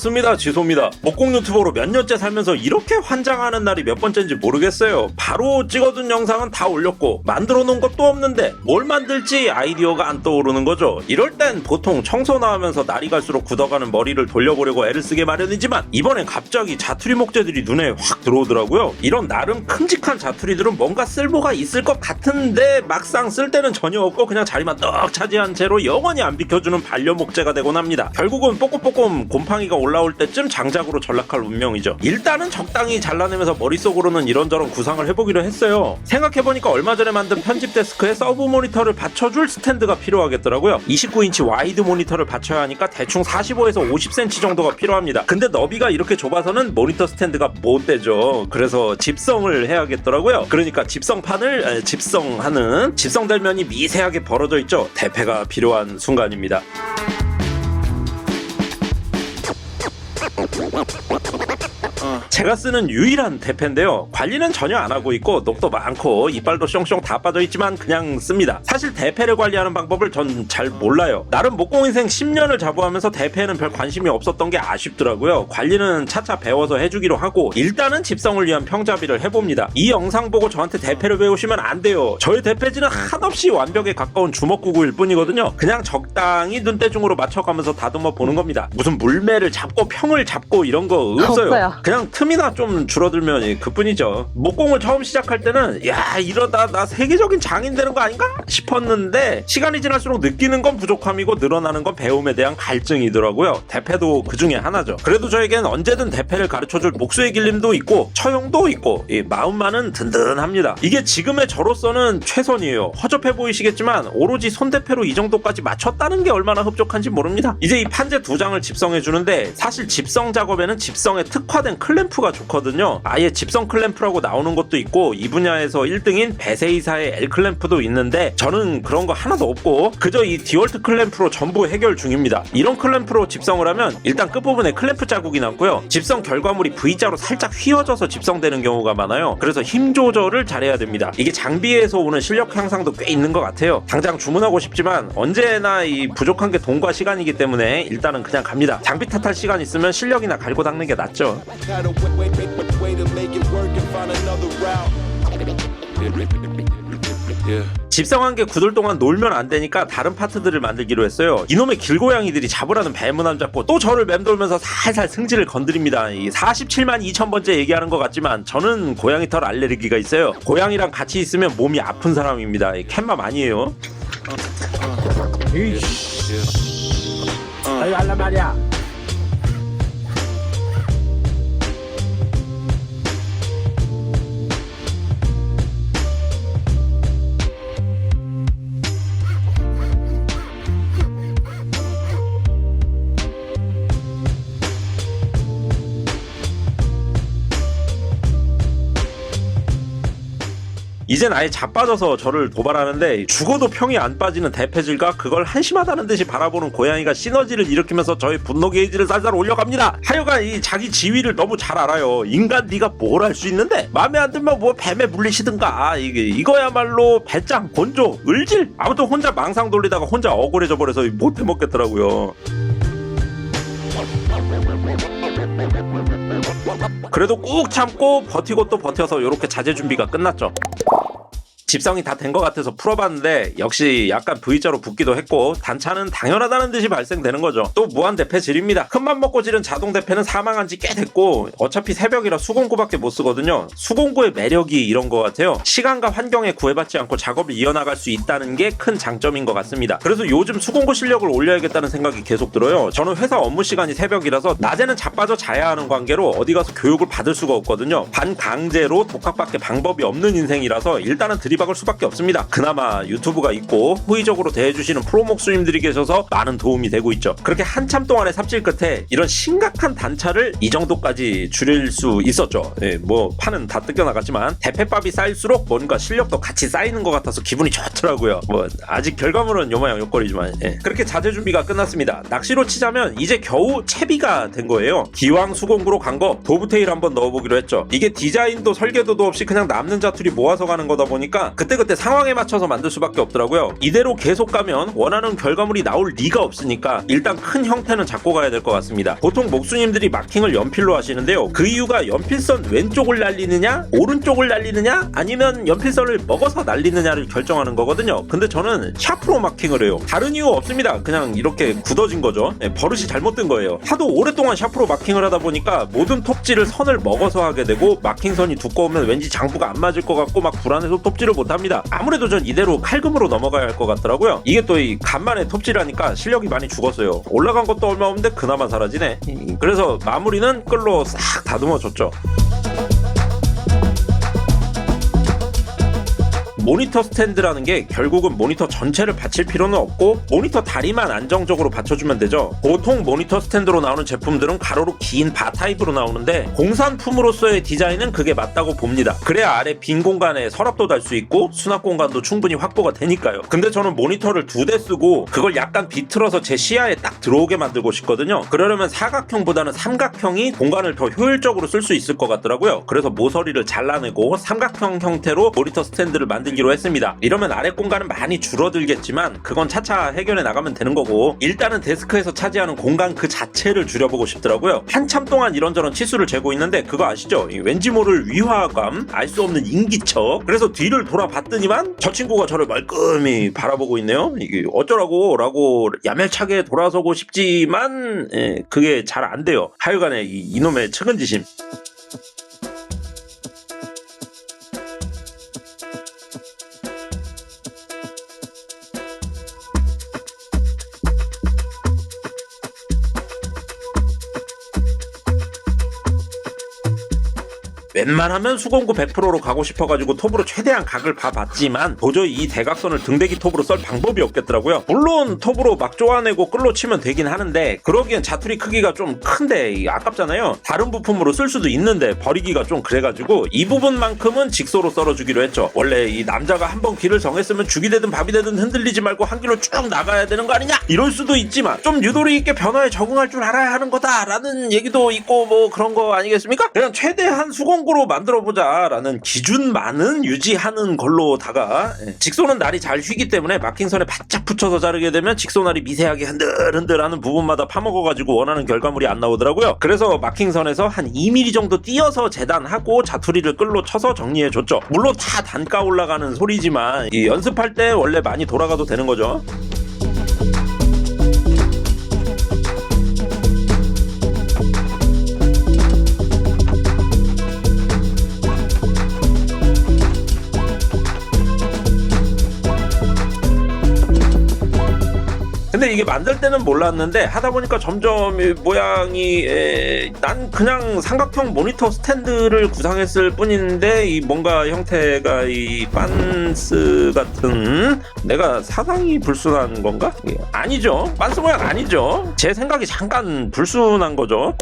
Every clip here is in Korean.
반갑습니다. 지소입니다. 목공 유튜버로 몇 년째 살면서 이렇게 환장하는 날이 몇 번째인지 모르겠어요. 바로 찍어둔 영상은 다 올렸고 만들어 놓은 것도 없는데 뭘 만들지 아이디어가 안 떠오르는 거죠. 이럴 땐 보통 청소 나오면서 날이 갈수록 굳어가는 머리를 돌려보려고 애를 쓰게 마련이지만 이번엔 갑자기 자투리 목재들이 눈에 확 들어오더라고요. 이런 나름 큼직한 자투리들은 뭔가 쓸모가 있을 것 같은데 막상 쓸 때는 전혀 없고 그냥 자리만 떡 차지한 채로 영원히 안 비켜주는 반려 목재가 되곤 합니다. 결국은 뽀꼼뽀꼼 곰팡이가 올라 올 때쯤 장작으로 전락할 운명이죠. 일단은 적당히 잘라내면서 머릿속으로는 이런저런 구상을 해보기로 했어요. 생각해보니까 얼마 전에 만든 편집 데스크에 서브 모니터를 받쳐줄 스탠드가 필요하겠더라고요. 29인치 와이드 모니터를 받쳐야 하니까 대충 45에서 50cm 정도가 필요합니다. 근데 너비가 이렇게 좁아서는 모니터 스탠드가 못 되죠. 그래서 집성을 해야겠더라고요. 그러니까 집성판을 에, 집성하는 집성될 면이 미세하게 벌어져 있죠. 대패가 필요한 순간입니다. Whoop, whoop. 제가 쓰는 유일한 대패인데요. 관리는 전혀 안 하고 있고 녹도 많고 이빨도 숑숑 다 빠져 있지만 그냥 씁니다. 사실 대패를 관리하는 방법을 전 잘 몰라요. 나름 목공 인생 10년을 자부하면서 대패에는 별 관심이 없었던 게 아쉽더라고요. 관리는 차차 배워서 해주기로 하고 일단은 집성을 위한 평자비를 해봅니다. 이 영상 보고 저한테 대패를 배우시면 안 돼요. 저의 대패질은 한없이 완벽에 가까운 주먹구구일 뿐이거든요. 그냥 적당히 눈대중으로 맞춰가면서 다듬어 보는 겁니다. 무슨 물매를 잡고 평을 잡고 이런 거 없어요. 없어요. 그냥 틈이나 좀 줄어들면 그뿐이죠. 목공을 처음 시작할 때는 야 이러다 나 세계적인 장인 되는 거 아닌가 싶었는데 시간이 지날수록 느끼는 건 부족함이고 늘어나는 건 배움에 대한 갈증이더라고요. 대패도 그 중에 하나죠. 그래도 저에겐 언제든 대패를 가르쳐줄 목수의 길림도 있고 처용도 있고 이 마음만은 든든합니다. 이게 지금의 저로서는 최선이에요. 허접해 보이시겠지만 오로지 손대패로 이 정도까지 맞췄다는 게 얼마나 흡족한지 모릅니다. 이제 이 판재 두 장을 집성해 주는데 사실 집성 작업에는 집성에 특화된 클램 프가 좋거든요. 아예 집성 클램프라고 나오는 것도 있고 이 분야에서 1등인 베세이사의 L 클램프도 있는데 저는 그런 거 하나도 없고 그저 이 디월트 클램프로 전부 해결 중입니다. 이런 클램프로 집성을 하면 일단 끝부분에 클램프 자국이 남고요. 집성 결과물이 V자로 살짝 휘어져서 집성되는 경우가 많아요. 그래서 힘 조절을 잘해야 됩니다. 이게 장비에서 오는 실력 향상도 꽤 있는 것 같아요. 당장 주문하고 싶지만 언제나 이 부족한 게 돈과 시간이기 때문에 일단은 그냥 갑니다. 장비 탓할 시간 있으면 실력이나 갈고 닦는 게 낫죠. Had a way, way, to make it work and find another route. Yeah. 집성한 게 굳을 동안 놀면 안 되니까 다른 파트들을 만들기로 했어요. 이놈의 길고양이들이 잡으라는 배문함 잡고 또 저를 맴돌면서 살살 승질을 건드립니다. 이 47만 2천 번째 얘기하는 것 같지만 저는 고양이 털 알레르기가 있어요. 고양이랑 같이 있으면 몸이 아픈 사람입니다. 이 캣맘 아니에요. 아유 알란 말이야. 이젠 아예 자빠져서 저를 도발하는데 죽어도 평이 안 빠지는 대패질과 그걸 한심하다는 듯이 바라보는 고양이가 시너지를 일으키면서 저의 분노 게이지를 살살 올려갑니다. 하여간 이 자기 지위를 너무 잘 알아요. 인간 네가 뭘 할 수 있는데 마음에 안 들면 뭐 뱀에 물리시든가 이게 이거야말로 배짱 곤조 을질 아무튼 혼자 망상 돌리다가 혼자 억울해져 버려서 못 해먹겠더라고요. 그래도 꾹 참고 버티고 또 버텨서 이렇게 자재 준비가 끝났죠. 집성이 다 된 것 같아서 풀어봤는데 역시 약간 V자로 붙기도 했고 단차는 당연하다는 듯이 발생되는 거죠. 또 무한 대패 질입니다. 큰맘 먹고 지른 자동 대패는 사망한 지 꽤 됐고 어차피 새벽이라 수공구밖에 못 쓰거든요. 수공구의 매력이 이런 것 같아요. 시간과 환경에 구애받지 않고 작업을 이어나갈 수 있다는 게 큰 장점인 것 같습니다. 그래서 요즘 수공구 실력을 올려야겠다는 생각이 계속 들어요. 저는 회사 업무 시간이 새벽이라서 낮에는 자빠져 자야 하는 관계로 어디 가서 교육을 받을 수가 없거든요. 반강제로 독학밖에 방법이 없는 인생이라서 일단은 들이 박을 수밖에 없습니다. 그나마 유튜브가 있고 호의적으로 대해주시는 프로 목수님들이 계셔서 많은 도움이 되고 있죠. 그렇게 한참 동안의 삽질 끝에 이런 심각한 단차를 이 정도까지 줄일 수 있었죠. 예, 뭐 판은 다 뜯겨나갔지만 대패밥이 쌓일수록 뭔가 실력도 같이 쌓이는 것 같아서 기분이 좋더라고요. 뭐 아직 결과물은 요마양 요거리지만 예. 그렇게 자재 준비가 끝났습니다. 낚시로 치자면 이제 겨우 채비가 된 거예요. 기왕 수공구로 간 거 도브테일 한번 넣어보기로 했죠. 이게 디자인도 설계도도 없이 그냥 남는 자투리 모아서 가는 거다 보니까 있지만 그때그때 상황에 맞춰서 만들 수밖에 없더라고요. 이대로 계속 가면 원하는 결과물이 나올 리가 없으니까 일단 큰 형태는 잡고 가야 될 것 같습니다. 보통 목수님들이 마킹을 연필로 하시는데요. 그 이유가 연필선 왼쪽을 날리느냐, 오른쪽을 날리느냐, 아니면 연필선을 먹어서 날리느냐를 결정하는 거거든요. 근데 저는 샤프로 마킹을 해요. 다른 이유 없습니다. 그냥 이렇게 굳어진 거죠. 예, 버릇이 잘못된 거예요. 하도 오랫동안 샤프로 마킹을 하다 보니까 모든 톱질을 선을 먹어서 하게 되고 마킹선이 두꺼우면 왠지 장부가 안 맞을 것 같고 막 불안해서 톱질을 못 합니다. 아무래도 전 이대로 칼금으로 넘어가야 할 것 같더라고요. 이게 또 이 간만에 톱질하니까 실력이 많이 죽었어요. 올라간 것도 얼마 없는데 그나마 사라지네. 그래서 마무리는 끌로 싹 다듬어 줬죠. 모니터 스탠드라는 게 결국은 모니터 전체를 받칠 필요는 없고 모니터 다리만 안정적으로 받쳐주면 되죠. 보통 모니터 스탠드로 나오는 제품들은 가로로 긴 바 타입으로 나오는데 공산품으로서의 디자인은 그게 맞다고 봅니다. 그래야 아래 빈 공간에 서랍도 달 수 있고 수납 공간도 충분히 확보가 되니까요. 근데 저는 모니터를 두 대 쓰고 그걸 약간 비틀어서 제 시야에 딱 들어오게 만들고 싶거든요. 그러려면 사각형보다는 삼각형이 공간을 더 효율적으로 쓸 수 있을 것 같더라고요. 그래서 모서리를 잘라내고 삼각형 형태로 모니터 스탠드를 만들기 로 했습니다. 이러면 아래 공간은 많이 줄어들겠지만 그건 차차 해결해 나가면 되는 거고 일단은 데스크에서 차지하는 공간 그 자체를 줄여보고 싶더라고요. 한참 동안 이런저런 치수를 재고 있는데 그거 아시죠? 이 왠지 모를 위화감, 알 수 없는 인기척. 그래서 뒤를 돌아봤더니만 저 친구가 저를 말끔히 바라보고 있네요. 이게 어쩌라고 라고 야멸차게 돌아서고 싶지만 예, 그게 잘 안 돼요. 하여간에 이, 이놈의 측은지심. 웬만하면 수공구 100%로 가고 싶어가지고 톱으로 최대한 각을 봐봤지만 도저히 이 대각선을 등대기 톱으로 썰 방법이 없겠더라고요. 물론 톱으로 막 쪼아내고 끌로 치면 되긴 하는데 그러기엔 자투리 크기가 좀 큰데 아깝잖아요. 다른 부품으로 쓸 수도 있는데 버리기가 좀 그래가지고 이 부분만큼은 직소로 썰어주기로 했죠. 원래 이 남자가 한번 길을 정했으면 죽이 되든 밥이 되든 흔들리지 말고 한 길로 쭉 나가야 되는 거 아니냐? 이럴 수도 있지만 좀 유도리 있게 변화에 적응할 줄 알아야 하는 거다라는 얘기도 있고 뭐 그런 거 아니겠습니까? 그냥 최대한 수공구 로 만들어보자라는 기준만은 유지하는 걸로다가 예. 직소는 날이 잘 휘기 때문에 마킹선에 바짝 붙여서 자르게 되면 직소날이 미세하게 흔들흔들하는 부분마다 파먹어가지고 원하는 결과물이 안 나오더라고요. 그래서 마킹선에서 한 2mm 정도 띄어서 재단하고 자투리를 끌로 쳐서 정리해줬죠. 물론 다 단가 올라가는 소리지만 이 연습할 때 원래 많이 돌아가도 되는 거죠. 근데 이게 만들 때는 몰랐는데 하다 보니까 점점 이 모양이 에, 난 그냥 삼각형 모니터 스탠드를 구상했을 뿐인데 이 뭔가 형태가 이 빤스 같은 내가 사상이 불순한 건가? 예, 아니죠. 빤스 모양 아니죠. 제 생각이 잠깐 불순한 거죠.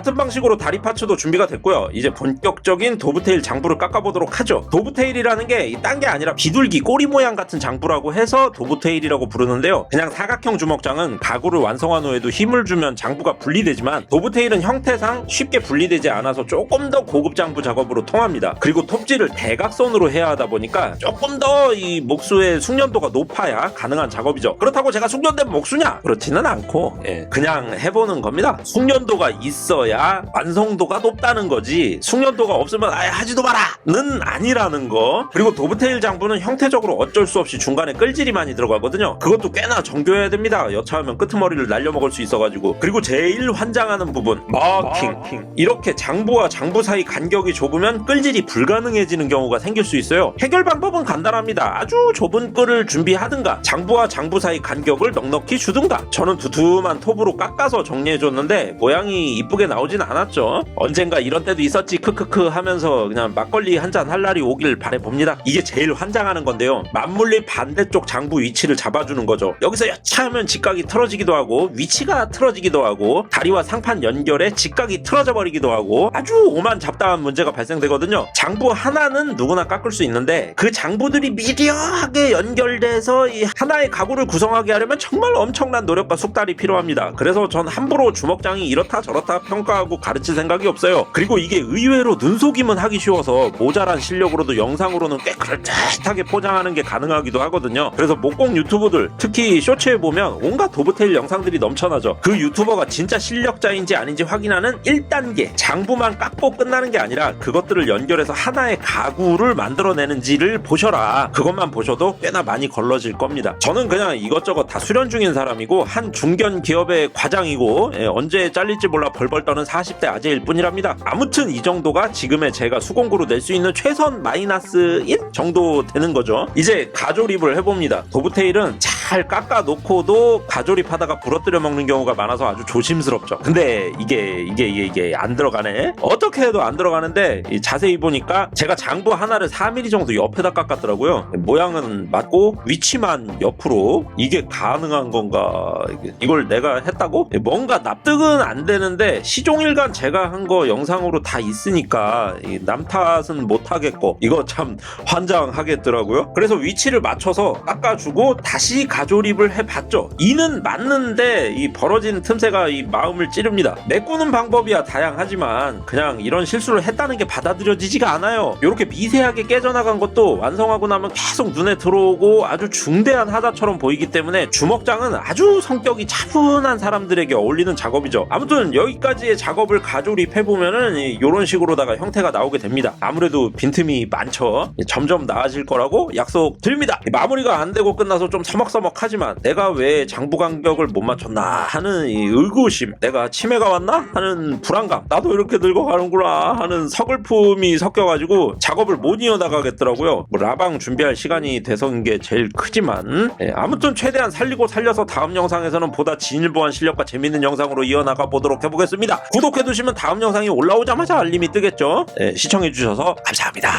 같은 방식으로 다리 파츠도 준비가 됐고요. 이제 본격적인 도브테일 장부를 깎아보도록 하죠. 도브테일이라는 게 딴 게 아니라 비둘기 꼬리 모양 같은 장부라고 해서 도브테일이라고 부르는데요. 그냥 사각형 주먹장은 가구를 완성한 후에도 힘을 주면 장부가 분리되지만 도브테일은 형태상 쉽게 분리되지 않아서 조금 더 고급 장부 작업으로 통합니다. 그리고 톱질을 대각선으로 해야 하다 보니까 조금 더 이 목수의 숙련도가 높아야 가능한 작업이죠. 그렇다고 제가 숙련된 목수냐? 그렇지는 않고 예, 그냥 해보는 겁니다. 숙련도가 있어야 완성도가 높다는 거지. 숙련도가 없으면 아예 하지도 마라는 아니라는 거. 그리고 도브테일 장부는 형태적으로 어쩔 수 없이 중간에 끌질이 많이 들어가거든요. 그것도 꽤나 정교해야 됩니다. 여차하면 끄트머리를 날려먹을 수 있어가지고. 그리고 제일 환장하는 부분 마킹. 이렇게 장부와 장부 사이 간격이 좁으면 끌질이 불가능해지는 경우가 생길 수 있어요. 해결 방법은 간단합니다. 아주 좁은 끌을 준비하든가 장부와 장부 사이 간격을 넉넉히 주든가. 저는 두툼한 톱으로 깎아서 정리해줬는데 모양이 이쁘게 나오 진 않았죠. 언젠가 이런 때도 있었지 크크크 하면서 그냥 막걸리 한 잔 할 날이 오길 바래봅니다. 이게 제일 환장하는 건데요. 맞물릴 반대쪽 장부 위치를 잡아주는 거죠. 여기서 여차하면 직각이 틀어지기도 하고 위치가 틀어지기도 하고 다리와 상판 연결에 직각이 틀어져 버리기도 하고 아주 오만 잡다한 문제가 발생되거든요. 장부 하나는 누구나 깎을 수 있는데 그 장부들이 미려하게 연결돼서 이 하나의 가구를 구성하게 하려면 정말 엄청난 노력과 숙달이 필요합니다. 그래서 전 함부로 주먹장이 이렇다 저렇다 평가 평가하고 가르칠 생각이 없어요. 그리고 이게 의외로 눈속임은 하기 쉬워서 모자란 실력으로도 영상으로는 꽤 그럴듯하게 포장하는 게 가능하기도 하거든요. 그래서 목공 유튜브들 특히 쇼츠에 보면 온갖 도브테일 영상들이 넘쳐나죠. 그 유튜버가 진짜 실력자인지 아닌지 확인하는 1단계 장부만 깎고 끝나는 게 아니라 그것들을 연결해서 하나의 가구를 만들어내는지를 보셔라. 그것만 보셔도 꽤나 많이 걸러질 겁니다. 저는 그냥 이것저것 다 수련 중인 사람이고 한 중견 기업의 과장이고 예, 언제 잘릴지 몰라 벌벌 떠는 40대 아재일 뿐이랍니다. 아무튼 이 정도가 지금의 제가 수공구로 낼 수 있는 최선 마이너스 1 정도 되는 거죠. 이제 가조립을 해봅니다. 도브테일은 잘 깎아놓고도 가조립하다가 부러뜨려 먹는 경우가 많아서 아주 조심스럽죠. 근데 이게 이게 이게 이게 안 들어가네. 어떻게 해도 안 들어가는데 이 자세히 보니까 제가 장부 하나를 4mm 정도 옆에다 깎았더라고요. 모양은 맞고 위치만 옆으로 이게 가능한 건가? 이걸 내가 했다고? 뭔가 납득은 안 되는데 시종 일관 제가 한 거 영상으로 다 있으니까 이남 탓은 못 하겠고 이거 참 환장하겠더라고요. 그래서 위치를 맞춰서 깎아주고 다시 가조립을 해봤죠. 이는 맞는데 이 벌어진 틈새가 이 마음을 찌릅니다. 메꾸는 방법이야 다양하지만 그냥 이런 실수를 했다는 게 받아들여지지가 않아요. 이렇게 미세하게 깨져나간 것도 완성하고 나면 계속 눈에 들어오고 아주 중대한 하자처럼 보이기 때문에 주먹장은 아주 성격이 차분한 사람들에게 어울리는 작업이죠. 아무튼 여기까지의 작업을 가조립해 보면은 이런 식으로다가 형태가 나오게 됩니다. 아무래도 빈틈이 많죠. 점점 나아질 거라고 약속 드립니다. 마무리가 안 되고 끝나서 좀 서먹서먹하지만 내가 왜 장부 간격을 못 맞췄나 하는 이 의구심, 내가 치매가 왔나 하는 불안감, 나도 이렇게 늙어가는구나 하는 서글픔이 섞여가지고 작업을 못 이어나가겠더라고요. 뭐 라방 준비할 시간이 돼서인 게 제일 크지만 예, 아무튼 최대한 살리고 살려서 다음 영상에서는 보다 진일보한 실력과 재밌는 영상으로 이어나가 보도록 해보겠습니다. 구독해두시면 다음 영상이 올라오자마자 알림이 뜨겠죠. 예, 시청해주셔서 감사합니다.